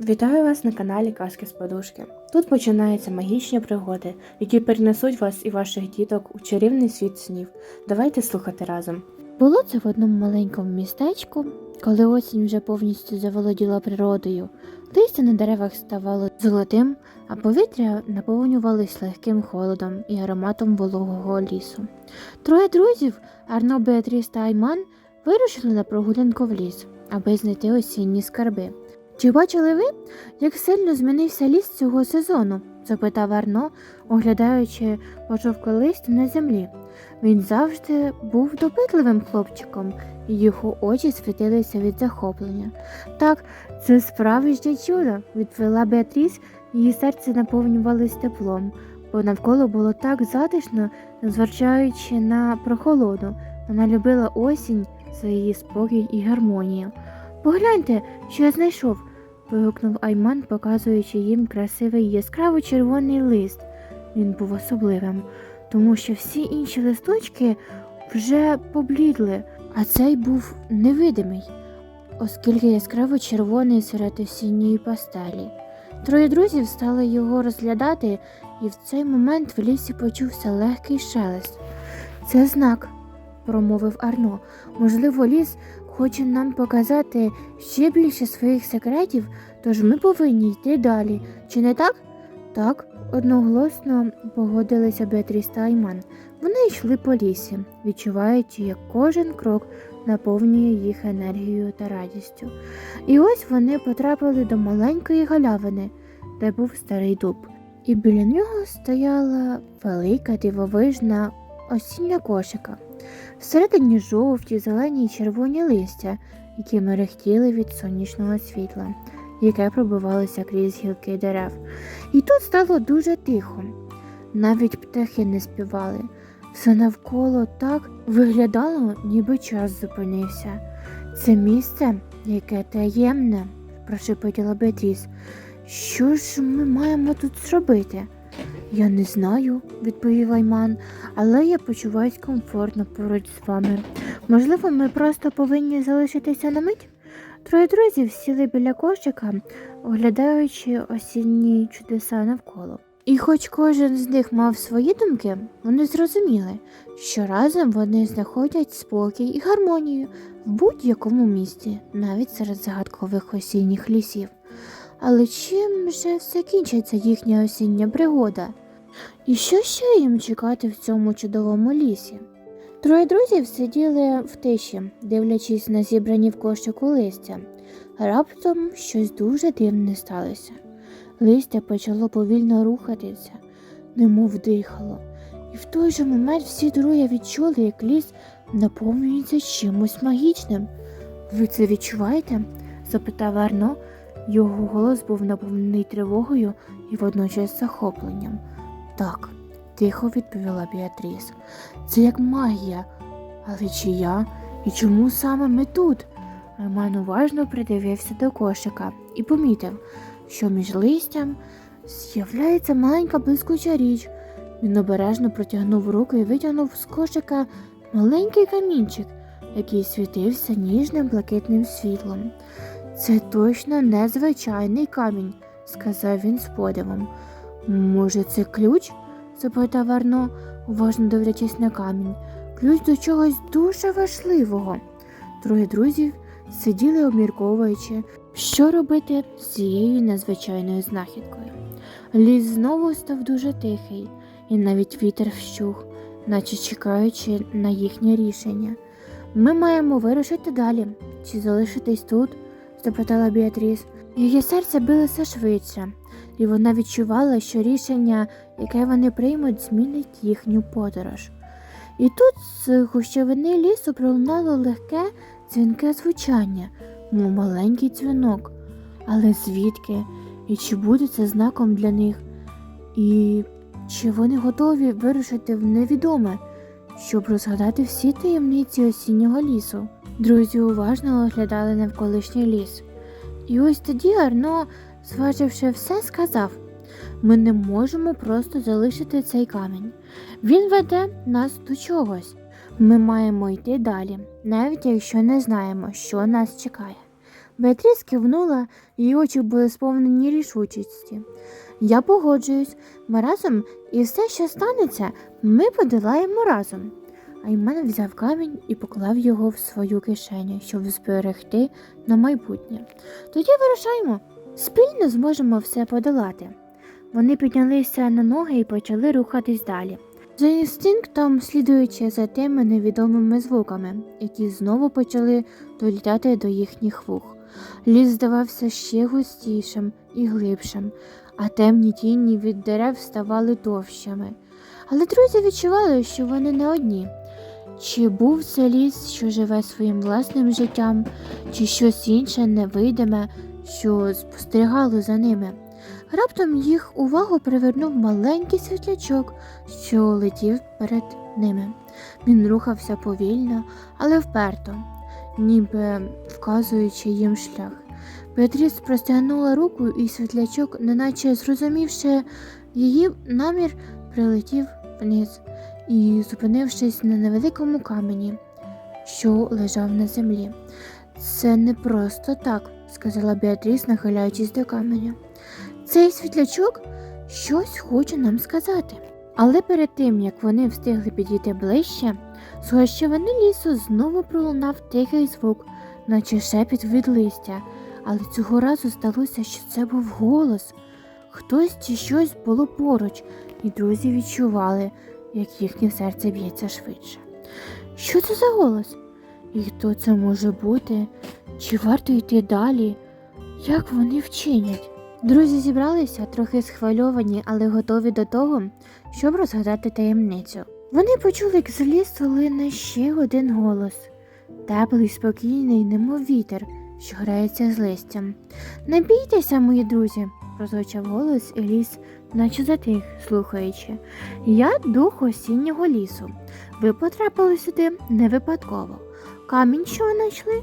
Вітаю вас на каналі Казки з Подушки. Тут починаються магічні пригоди, які перенесуть вас і ваших діток у чарівний світ снів. Давайте слухати разом. Було це в одному маленькому містечку, коли осінь вже повністю заволоділа природою. Листя на деревах ставало золотим, а повітря наповнювалось легким холодом і ароматом вологого лісу. Троє друзів Арно, Беатріс та Айман вирушили на прогулянку в ліс, аби знайти осінні скарби. Чи бачили ви, як сильно змінився ліс цього сезону? запитав Арно, оглядаючи пожовкле листя на землі. Він завжди був допитливим хлопчиком, і його очі світилися від захоплення. Так, це справжнє чудо, відповіла Беатріс, її серце наповнювалось теплом, бо навколо було так затишно, незважаючи на прохолоду. Вона любила осінь за її спокій і гармонію. Погляньте, що я знайшов. Вигукнув Айман, показуючи їм красивий яскраво червоний лист. Він був особливим тому що всі інші листочки вже поблідли, а цей був невидимий, оскільки яскраво червоний серед осінньої пастелі. Троє друзів стали його розглядати, і в цей момент в лісі почувся легкий шелест. Це знак, промовив Арно. Можливо, ліс хоче нам показати ще більше своїх секретів, тож ми повинні йти далі. Чи не так? Так, одноголосно погодилися Беатріс та Айман. Вони йшли по лісі, відчуваючи, як кожен крок наповнює їх енергією та радістю. І ось вони потрапили до маленької галявини, де був старий дуб, і біля нього стояла велика дивовижна осіння кошика. Всередині жовті, зелені й червоні листя, які мерехтіли від сонячного світла, яке пробивалося крізь гілки дерев. І тут стало дуже тихо. Навіть птахи не співали. Все навколо так виглядало, ніби час зупинився. Це місце, яке таємне, прошепотіла Беатріс. Що ж ми маємо тут зробити? Я не знаю, відповів Айман, але я почуваюсь комфортно поруч з вами. Можливо, ми просто повинні залишитися на мить? Троє друзів сіли біля кошика, оглядаючи осінні чудеса навколо. І хоч кожен з них мав свої думки, вони зрозуміли, що разом вони знаходять спокій і гармонію в будь-якому місті, навіть серед загадкових осінніх лісів. Але чим же все кінчиться їхня осіння пригода? І що ще їм чекати в цьому чудовому лісі? Троє друзів сиділи в тиші, дивлячись на зібрані в кошику листя. Раптом щось дуже дивне сталося. Листя почало повільно рухатися, немов дихало, і в той же момент всі троє відчули, як ліс наповнюється чимось магічним. Ви це відчуваєте? запитав Арно. Його голос був наповнений тривогою і водночас захопленням. Так, тихо відповіла Біатріс. Це як магія. Але чия і чому саме ми тут? Роман уважно придивився до кошика і помітив, що між листям з'являється маленька блискуча річ. Він обережно протягнув руку і витягнув з кошика маленький камінчик, який світився ніжним блакитним світлом. Це точно незвичайний камінь, сказав він з подивом. Може, це ключ? запитав Арно, уважно дивлячись на камінь. Ключ до чогось дуже важливого. Троє друзів сиділи обмірковуючи, що робити з цією незвичайною знахідкою. Ліс знову став дуже тихий, і навіть вітер вщух, наче чекаючи на їхнє рішення. Ми маємо вирушити далі чи залишитись тут? Запитала Біатріс. Її серце билося швидше, і вона відчувала, що рішення, яке вони приймуть, змінить їхню подорож. І тут з гущавини лісу пролунало легке дзвінке звучання, мов маленький дзвінок. Але звідки? І чи буде це знаком для них? І чи вони готові вирушити в невідоме, щоб розгадати всі таємниці осіннього лісу? Друзі уважно оглядали навколишній ліс. І ось тоді Арно, зваживши все, сказав: ми не можемо просто залишити цей камінь. Він веде нас до чогось. Ми маємо йти далі, навіть якщо не знаємо, що нас чекає. Беатріс кивнула, її очі були сповнені рішучості. Я погоджуюсь, ми разом і все, що станеться, ми подолаємо разом. Айман взяв камінь і поклав його в свою кишеню, щоб зберегти на майбутнє. Тоді вирушаємо, спільно зможемо все подолати. Вони піднялися на ноги і почали рухатись далі. За інстинктом, слідуючи за тими невідомими звуками, які знову почали долітати до їхніх вух. Ліс здавався ще густішим і глибшим, а темні тіні від дерев ставали товщими. Але друзі відчували, що вони не одні. Чи був це ліс, що живе своїм власним життям, чи щось інше невидиме, що спостерігало за ними. Раптом їх увагу привернув маленький світлячок, що летів перед ними. Він рухався повільно, але вперто, ніби вказуючи їм шлях. Беатріс простягнула руку, і світлячок, неначе зрозумівши її намір, прилетів вниз і, зупинившись на невеликому камені, що лежав на землі. Це не просто так, сказала Беатріс, нахиляючись до каменя. Цей світлячок щось хоче нам сказати. Але перед тим, як вони встигли підійти ближче, з гущавини лісу знову пролунав тихий звук, наче шепіт від листя, але цього разу здалося, що це був голос. Хтось чи щось було поруч, і друзі відчували, як їхнє серце б'ється швидше. Що це за голос? І хто це може бути? Чи варто йти далі? Як вони вчинять? Друзі зібралися трохи схвильовані, але готові до того, щоб розгадати таємницю. Вони почули, як з лісу лине ще один голос теплий, спокійний, немов вітер, що грається з листям. Не бійтеся, мої друзі, прозвучав голос, і ліс, наче затих, слухаючи. Я дух осіннього лісу. Ви потрапили сюди не випадково. Камінь, що ви знайшли,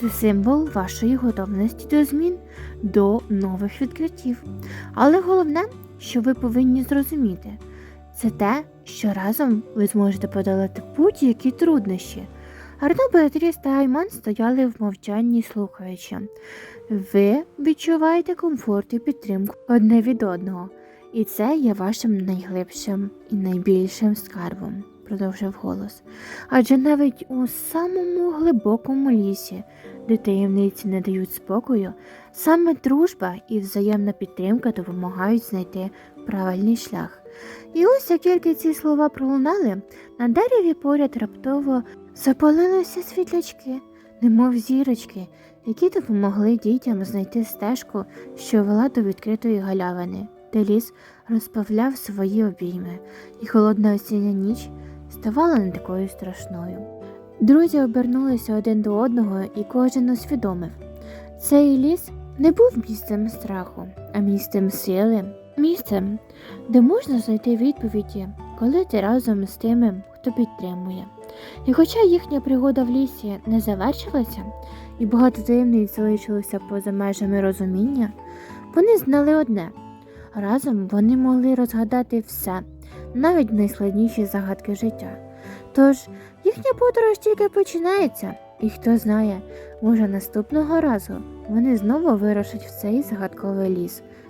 це символ вашої готовності до змін, до нових відкриттів. Але головне, що ви повинні зрозуміти, це те, що разом ви зможете подолати будь-які труднощі. Арно, Беатріс та Айман стояли в мовчанні, слухаючи. Ви відчуваєте комфорт і підтримку одне від одного, і це є вашим найглибшим і найбільшим скарбом, продовжив голос. Адже навіть у самому глибокому лісі, де таємниці не дають спокою, саме дружба і взаємна підтримка допомагають знайти правильний шлях. І ось як тільки ці слова пролунали, на дереві поряд раптово запалилися світлячки, немов зірочки, які допомогли дітям знайти стежку, що вела до відкритої галявини, де ліс розпавляв свої обійми, і холодна осіння ніч ставала не такою страшною. Друзі обернулися один до одного, і кожен усвідомив. Цей ліс не був місцем страху, а місцем сили, місцем, де можна знайти відповіді, коли ти разом з тими, хто підтримує. І хоча їхня пригода в лісі не завершилася, і багато таємниць залишилося поза межами розуміння, вони знали одне разом вони могли розгадати все, навіть найскладніші загадки життя. Тож їхня подорож тільки починається, і хто знає, може наступного разу вони знову вирушать в цей загадковий ліс,